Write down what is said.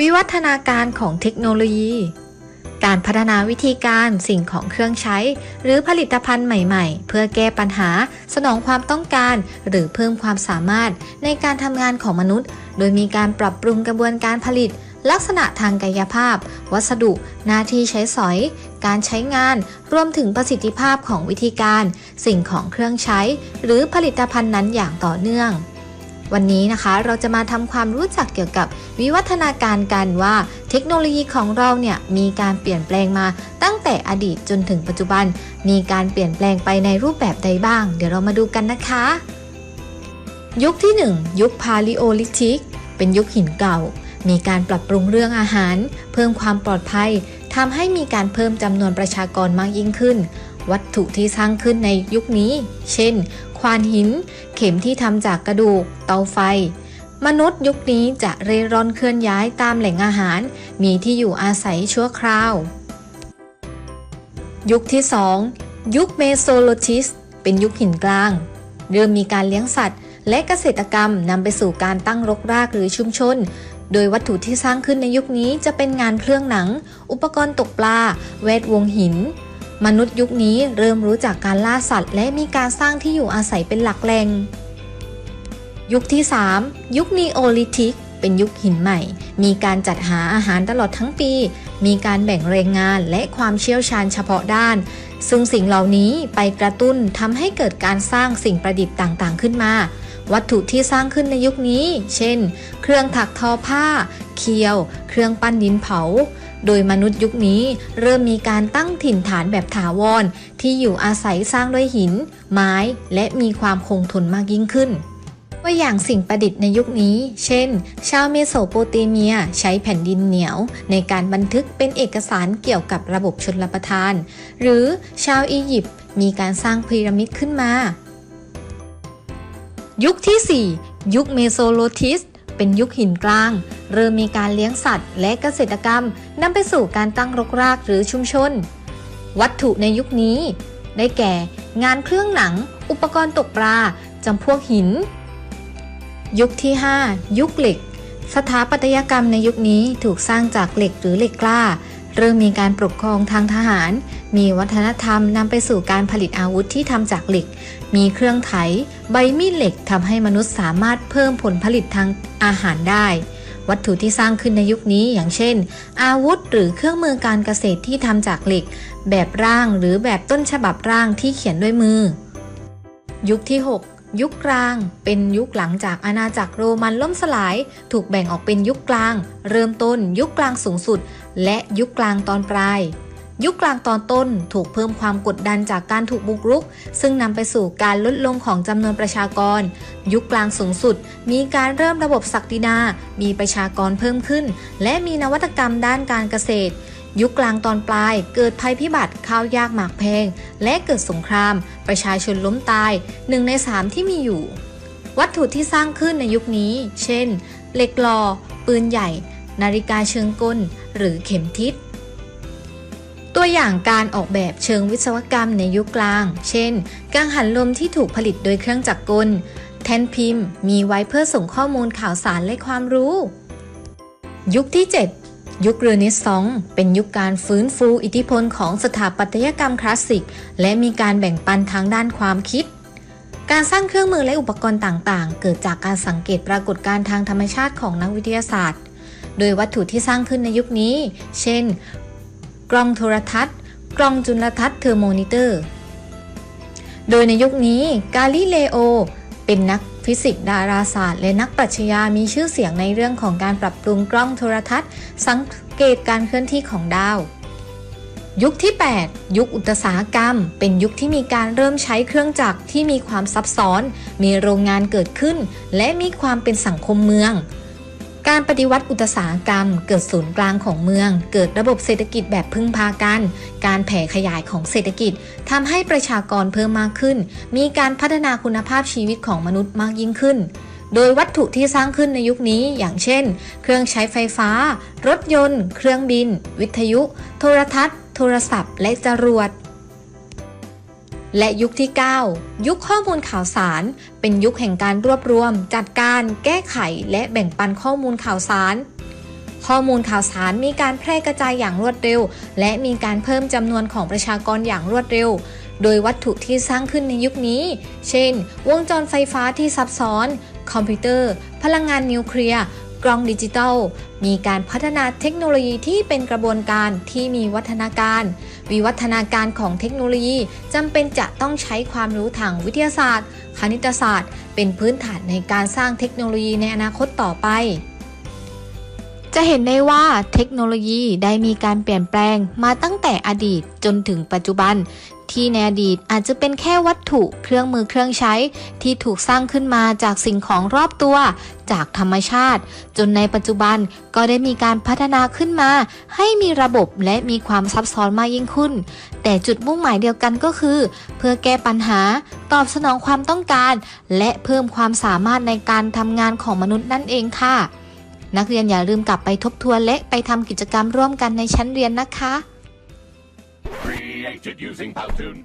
วิวัฒนาการของเทคโนโลยี การพัฒนาวิธีการสิ่งของเครื่องใช้ หรือผลิตภัณฑ์ใหม่ๆ เพื่อแก้ปัญหา สนองความต้องการ หรือเพิ่มความสามารถในการทำงานของมนุษย์ โดยมีการปรับปรุงกระบวนการผลิต ลักษณะทางกายภาพ วัสดุ หน้าที่ใช้สอย การใช้งาน รวมถึงประสิทธิภาพของวิธีการ สิ่งของเครื่องใช้ หรือผลิตภัณฑ์นั้นอย่างต่อเนื่อง วันนี้นะคะเราจะมาทำความรู้จักเกี่ยวกับวิวัฒนาการกันว่าเทคโนโลยีของเราเนี่ยมีการเปลี่ยนแปลงมาตั้งแต่อดีตจนถึงปัจจุบัน มีการเปลี่ยนแปลงไปในรูปแบบใดบ้าง เดี๋ยวเรามาดูกันนะคะ ยุคที่ 1 ยุคพาลิโอลิทิก เป็นยุคหินเก่า มีการปรับปรุงเรื่องอาหาร เพิ่มความปลอดภัยทำให้มีการเพิ่มจำนวนประชากรมากยิ่งขึ้นวัตถุที่สร้างขึ้นในยุคนี้ เช่น ควานหิน เข็มที่ทำจากกระดูก เตาไฟ มนุษย์ยุคนี้จะเร่ร่อนเคลื่อนย้ายตามแหล่งอาหาร มีที่อยู่อาศัยชั่วคราว ยุคที่ 2 ยุคเมโซโลทิส เป็นยุคหินกลาง เริ่มมีการเลี้ยงสัตว์ และเกษตรกรรมนำไปสู่การตั้งรกรากหรือชุมชนโดยวัตถุที่สร้างขึ้นในยุคนี้จะเป็นงานเครื่องหนัง อุปกรณ์ตกปลาแวดวงหิน มนุษย์ยุคนี้เริ่มรู้จักการล่าสัตว์ และมีการสร้างที่อยู่อาศัยเป็นหลักแหล่ง ยุคที่ 3 ยุคนีโอลิทิก เป็นยุคหินใหม่ มีการจัดหาอาหารตลอดทั้งปี มีการแบ่งแรงงานและความเชี่ยวชาญเฉพาะด้าน ซึ่งสิ่งเหล่านี้ไปกระตุ้นทำให้เกิดการสร้างสิ่งประดิษฐ์ต่างๆ ขึ้นมา วัตถุที่สร้างขึ้นในยุคนี้ เช่น เครื่องถักทอผ้า เคียว เครื่องปั้นดินเผา โดยมนุษย์ยุคนี้เริ่มมีการตั้งถิ่นฐานแบบถาวร ที่อยู่อาศัยสร้างด้วยหิน ไม้ และมีความคงทนมากยิ่งขึ้นตัวอย่างสิ่งประดิษฐ์ในยุคนี้ เช่น ชาวเมโสโปเตเมียใช้แผ่นดินเหนียว ในการบันทึกเป็นเอกสารเกี่ยวกับระบบชนรับประทาน หรือชาวอียิปต์มีการสร้างพีระมิดขึ้นมา ยุคที่ 4 ยุคเมโซโลทิส เป็นยุคหินกลาง เริ่มมีการเลี้ยงสัตว์ และเกษตรกรรมนำไปสู่การตั้งรกรากหรือชุมชน วัตถุในยุคนี้ ได้แก่ งานเครื่องหนัง อุปกรณ์ตกปลาจำพวกหิน ยุคที่ 5 ยุคเหล็ก สถาปัตยกรรมในยุคนี้ถูกสร้างจากเหล็กหรือเหล็กกล้า เริ่มมีการปกครองทางทหาร มีวัฒนธรรมนำไปสู่การผลิตอาวุธที่ทำจากเหล็ก มีเครื่องไถ ใบมีดเหล็กทำให้มนุษย์สามารถเพิ่มผลผลิตทางอาหารได้ วัตถุที่สร้างขึ้นในยุคนี้อย่างเช่น อาวุธหรือเครื่องมือการเกษตรที่ทำจากเหล็ก แบบร่างหรือแบบต้นฉบับร่างที่เขียนด้วยมือ ยุคที่ 6ยุคกลางเป็นยุคหลังจากอาณาจักรโรมันล่มสลาย ถูกแบ่งออกเป็นยุคกลาง เริ่มต้นยุคกลางสูงสุด และยุคกลางตอนปลาย ยุคกลางตอนต้นถูกเพิ่มความกดดันจากการถูกบุกรุก ซึ่งนำไปสู่การลดลงของจำนวนประชากร ยุคกลางสูงสุด มีการเริ่มระบบศักดินา มีประชากรเพิ่มขึ้น และมีนวัตกรรมด้านการเกษตรยุคกลางตอนปลายเกิดภัยพิบัติข้าวยากหมากแพง และเกิดสงคราม ประชาชนล้มตายหนึ่งในสามที่มีอยู่ วัตถุที่สร้างขึ้นในยุคนี้ เช่น เหล็กหลอ่อปืนใหญ่ นาฬิกาเชิงกล หรือเข็มทิศ ตัวอย่างการออกแบบเชิงวิศวกรรมในยุคกลาง เช่น กังหันลมที่ถูกผลิตโดยเครื่องจักรกล แท่นพิมพ์ มีไว้เพื่อส่งข้อมูลข่าวสารและความรู้ ยุคที่ 7ยุคเรเนซองส์เป็นยุคการฟื้นฟูอิทธิพลของสถาปัตยกรรมคลาสสิก และมีการแบ่งปันทางด้านความคิด การสร้างเครื่องมือและอุปกรณ์ต่างๆ เกิดจากการสังเกตปรากฏการณ์ทางธรรมชาติของนักวิทยาศาสตร์ โดยวัตถุที่สร้างขึ้นในยุคนี้ เช่น กล้องโทรทัศน์ กล้องจุลทรรศน์เทอร์โมนิเตอร์ โดยในยุคนี้กาลิเลโอเป็นนักฟิสิกส์ดาราศาสตร์ และนักปรัชญามีชื่อเสียงในเรื่องของการปรับปรุงกล้องโทรทัศน์ สังเกตการเคลื่อนที่ของดาว ยุคที่ 8 ยุคอุตสาหกรรม เป็นยุคที่มีการเริ่มใช้เครื่องจักรที่มีความซับซ้อน มีโรงงานเกิดขึ้น และมีความเป็นสังคมเมือง การปฏิวัติอุตสาหกรรม เกิดศูนย์กลางของเมือง เกิดระบบเศรษฐกิจแบบพึ่งพากัน การแผ่ขยายของเศรษฐกิจทำให้ประชากรเพิ่มมากขึ้น มีการพัฒนาคุณภาพชีวิตของมนุษย์มากยิ่งขึ้น โดยวัตถุที่สร้างขึ้นในยุคนี้ อย่างเช่น เครื่องใช้ไฟฟ้า รถยนต์ เครื่องบิน วิทยุ โทรทัศน์ โทรศัพท์ และจรวด และยุคที่ 9 ยุคข้อมูลข่าวสาร เป็นยุคแห่งการรวบรวม จัดการ แก้ไข และแบ่งปันข้อมูลข่าวสาร ข้อมูลข่าวสารมีการแพร่กระจายอย่างรวดเร็ว และมีการเพิ่มจำนวนของประชากรอย่างรวดเร็ว โดยวัตถุที่สร้างขึ้นในยุคนี้ เช่น วงจรไฟฟ้าที่ซับซ้อน คอมพิวเตอร์ พลังงานนิวเคลียร์ กล้องดิจิทัล มีการพัฒนาเทคโนโลยีที่เป็นกระบวนการที่มีวัฒนาการ วิวัฒนาการของเทคโนโลยีจำเป็นจะต้องใช้ความรู้ทางวิทยาศาสตร์ คณิตศาสตร์ เป็นพื้นฐานในการสร้างเทคโนโลยีในอนาคตต่อไป จะเห็นได้ว่าเทคโนโลยีได้มีการเปลี่ยนแปลงมาตั้งแต่อดีตจนถึงปัจจุบัน ที่ในอดีตอาจจะเป็นแค่วัตถุเครื่องมือเครื่องใช้ ที่ถูกสร้างขึ้นมาจากสิ่งของรอบตัว จากธรรมชาติ จนในปัจจุบันก็ได้มีการพัฒนาขึ้นมา ให้มีระบบและมีความซับซ้อนมากยิ่งขึ้น แต่จุดมุ่งหมายเดียวกันก็คือ เพื่อแก้ปัญหา ตอบสนองความต้องการ และเพิ่มความสามารถในการทำงานของมนุษย์นั่นเองค่ะ นักเรียนอย่าลืมกลับไปทบทวนและไปทำกิจกรรมร่วมกันในชั้นเรียนนะคะ Created using Powtoon.